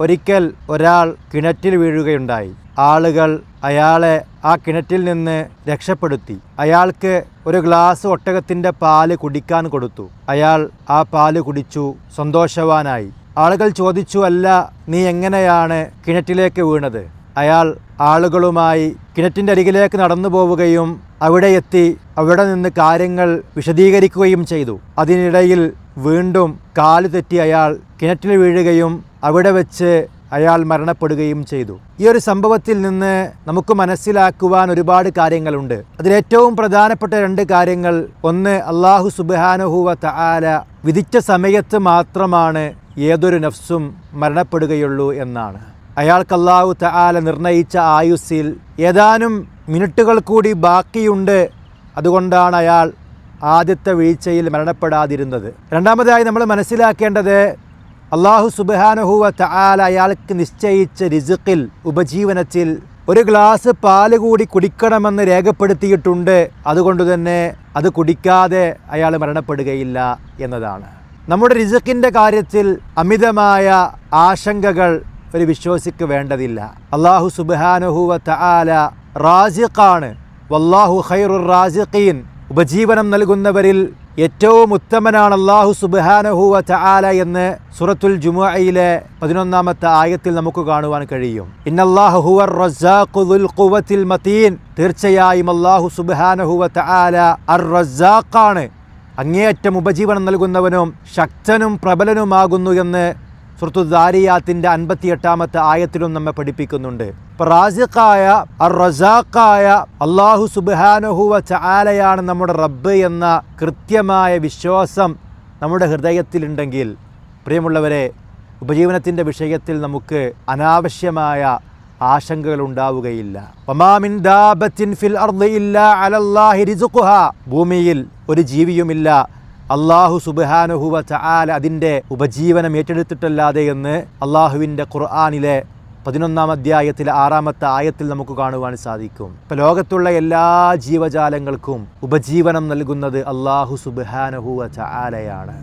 ഒരിക്കൽ ഒരാൾ കിണറ്റിൽ വീഴുകയുണ്ടായി. ആളുകൾ അയാളെ ആ കിണറ്റിൽ നിന്ന് രക്ഷപ്പെടുത്തി. അയാൾക്ക് ഒരു ഗ്ലാസ് ഒട്ടകത്തിന്റെ പാൽ കുടിക്കാൻ കൊടുത്തു. അയാൾ ആ പാൽ കുടിച്ചു സന്തോഷവാനായി. ആളുകൾ ചോദിച്ചു അല്ല നീ എങ്ങനെയാണ് കിണറ്റിലേക്ക് വീണത്? അയാൾ ആളുകളുമായി കിണറ്റിന്റെ അരികിലേക്ക് നടന്നു പോവുകയും അവിടെ എത്തി അവിടെ നിന്ന് കാര്യങ്ങൾ വിശദീകരിക്കുകയും ചെയ്തു. അതിനിടയിൽ വീണ്ടും കാൽ തെറ്റി അയാൾ കിണറ്റിൽ വീഴുകയും അവിടെ വെച്ച് അയാൾ മരണപ്പെടുകയും ചെയ്തു. ഈ ഒരു സംഭവത്തിൽ നിന്ന് നമുക്ക് മനസ്സിലാക്കുവാൻ ഒരുപാട് കാര്യങ്ങളുണ്ട്. അതിലേറ്റവും പ്രധാനപ്പെട്ട രണ്ട് കാര്യങ്ങൾ. ഒന്ന് അള്ളാഹു സുബാനുഹുവ തആല വിധിച്ച സമയത്ത് മാത്രമാണ് ഏതൊരു നഫ്സും മരണപ്പെടുകയുള്ളൂ എന്നാണ്. അയാൾക്ക് അള്ളാഹു തആല നിർണയിച്ച ആയുസ്സിൽ ഏതാനും മിനിറ്റുകൾ കൂടി ബാക്കിയുണ്ട്. അതുകൊണ്ടാണ് അയാൾ ആദ്യത്തെ വീഴ്ചയിൽ മരണപ്പെടാതിരുന്നത്. രണ്ടാമതായി നമ്മൾ മനസ്സിലാക്കേണ്ടത് അള്ളാഹു സുബാനഹുവ തആല അയാൾക്ക് നിശ്ചയിച്ച റിസുക്കിൽ ഉപജീവനത്തിൽ ഒരു ഗ്ലാസ് പാൽ കൂടി കുടിക്കണമെന്ന് രേഖപ്പെടുത്തിയിട്ടുണ്ട്. അതുകൊണ്ട് തന്നെ അത് കുടിക്കാതെ അയാൾ മരണപ്പെടുകയില്ല എന്നതാണ്. നമ്മുടെ റിസുക്കിന്റെ കാര്യത്തിൽ അമിതമായ ആശങ്കകൾ ഒരു വിശ്വാസിക്ക് വേണ്ടതില്ല. അള്ളാഹു സുബാനഹുവ തആല റാസിഖാണ്. വല്ലാഹു ഖൈറുർ റാസിഖീൻ. ഉപജീവനം നൽകുന്നവരിൽ ഏറ്റവും ഉത്തമനാണ് അള്ളാഹു സുബാനഹുവ ചാല എന്ന് സുറത്തുൽ ജുമുഅയിലെ പതിനൊന്നാമത്തെ ആയത്തിൽ നമുക്ക് കാണുവാൻ കഴിയും. ഇന്നല്ലാഹു ഹുവർ റസാഖുൽ മതീൻ. തീർച്ചയായും അള്ളാഹു സുബാനഹുവ ചാല അർ റസാഖാണ്. അങ്ങേയറ്റം ഉപജീവനം നൽകുന്നവനും ശക്തനും പ്രബലനുമാകുന്നു എന്ന് സുഹൃത്തു ദാരിയാത്തിന്റെ അൻപത്തിയെട്ടാമത്തെ ആയത്തിലും നമ്മെ പഠിപ്പിക്കുന്നുണ്ട്. ഇപ്പം റാസിഖായ അർ റസാഖായ അള്ളാഹു സുബാനുഹുവ ചാലയാണ് നമ്മുടെ റബ്ബ് എന്ന കൃത്യമായ വിശ്വാസം നമ്മുടെ ഹൃദയത്തിലുണ്ടെങ്കിൽ പ്രിയമുള്ളവരെ ഉപജീവനത്തിന്റെ വിഷയത്തിൽ നമുക്ക് അനാവശ്യമായ ആശങ്കകൾ ഉണ്ടാവുകയില്ല. വമാമിൻ ദാബത്തിൻ ഫിൽ അലല്ലാഹി ഭൂമിയിൽ ഒരു ജീവിയുമില്ല. അള്ളാഹു സുബാനുഹുവ ചാല അതിന്റെ ഉപജീവനം ഏറ്റെടുത്തിട്ടല്ലാതെ എന്ന് അള്ളാഹുവിന്റെ ഖുർആാനിലെ പതിനൊന്നാം അധ്യായത്തിലെ ആറാമത്തെ ആയത്തിൽ നമുക്ക് കാണുവാൻ സാധിക്കും. ഇപ്പം ലോകത്തുള്ള എല്ലാ ജീവജാലങ്ങൾക്കും ഉപജീവനം നൽകുന്നത് അള്ളാഹു സുബാനുഹുവ ചാലയാണ്